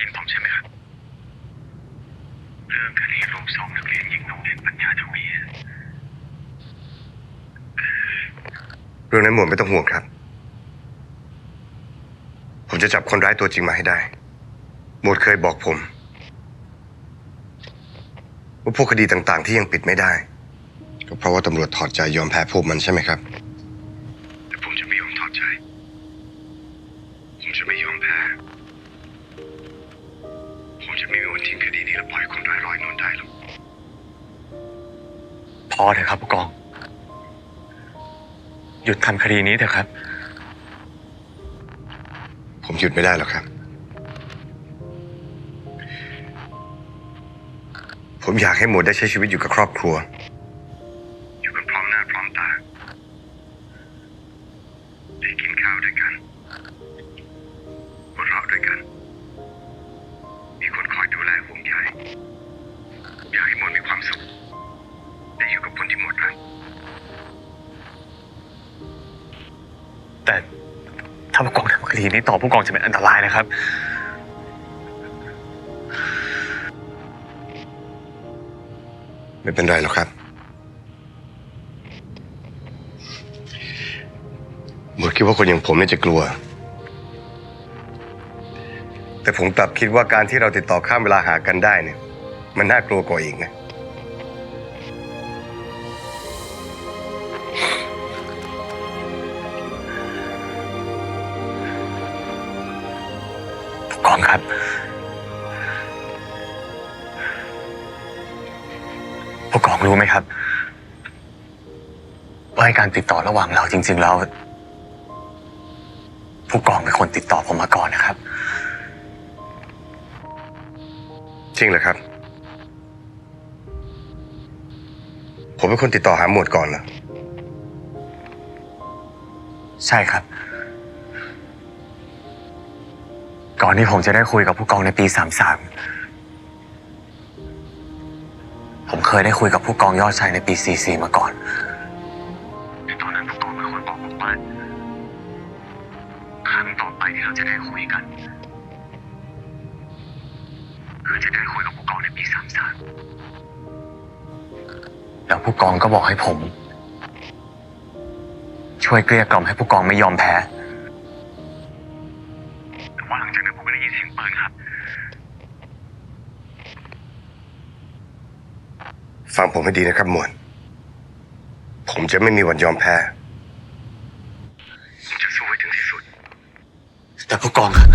ยินผมใช่ไหมครับ เรื่องคดีลูกสองนักเรียนหญิงโรงเรียนปัญญาทวีเรื่องนั้นหมวดไม่ต้องห่วงครับ ผมจะจับคนร้ายตัวจริงมาให้ได้ หมวดเคยบอกผม ว่าพวกคดีต่างๆ ที่ยังปิดไม่ได้ ก็เพราะว่าตำรวจถอดใจยอมแพ้พวกมันใช่ไหมครับ แต่ผมจะไม่ยอมถอดใจ ผมจะไม่ยอมแพ้ ผมจะไม่มีวันทิ้งคดีนี้และปล่อยคนร้ายลอยนวลได้หรอกพอเถอะครับผู้กอง หยุดทำคดีนี้เถอะครับ ผมหยุดไม่ได้หรอกครับ ผมอยากให้หมวดได้ใช้ชีวิตอยู่กับครอบครัว อยู่กันพร้อมหน้าพร้อมตา ได้กินข้าวด้วยกัน แต่ถ้าผู้กองทำคดีนี้ต่อผู้กองจะเป็นอันตรายนะครับ ไม่เป็นไรหรอกครับ หมดคิดว่าคนอย่างผมเนี่ยจะกลัว แต่ผมกลับคิดว่าการที่เราติดต่อข้ามเวลาหากันได้เนี่ย มันน่ากลัวกว่าอีกนะ องครับ ผู้กองรู้ไหมครับ ว่าไอ้การติดต่อระหว่างเราจริง ๆ แล้ว ผู้กองเป็นคนติดต่อผมมาก่อนนะครับ จริงเหรอครับ ผมเป็นคนติดต่อหาหมวดก่อนเหรอ ใช่ครับ ก่อนที่ผมจะได้คุยกับผู้กองในปีสามสามผมเคยได้คุยกับผู้กองยอดชัยในปีสี่สี่มาก่อนแต่ตอนนั้นผู้กองเป็นคนบอกผมว่าครั้งต่อไปที่เราจะได้คุยกันคือจะได้คุยกับผู้กองในปีสามสามแล้วผู้กองก็บอกให้ผม ช่วยเกลี้ยกล่อมให้ผู้กองไม่ยอมแพ้ ว่าหลังจากนั้นผมก็ได้ยินเสียงปืนครับ ฟังผมให้ดีนะครับหมวดผมจะไม่มีวันยอมแพ้ ผมจะสู้ให้ถึงที่สุด แต่ผู้กองครับ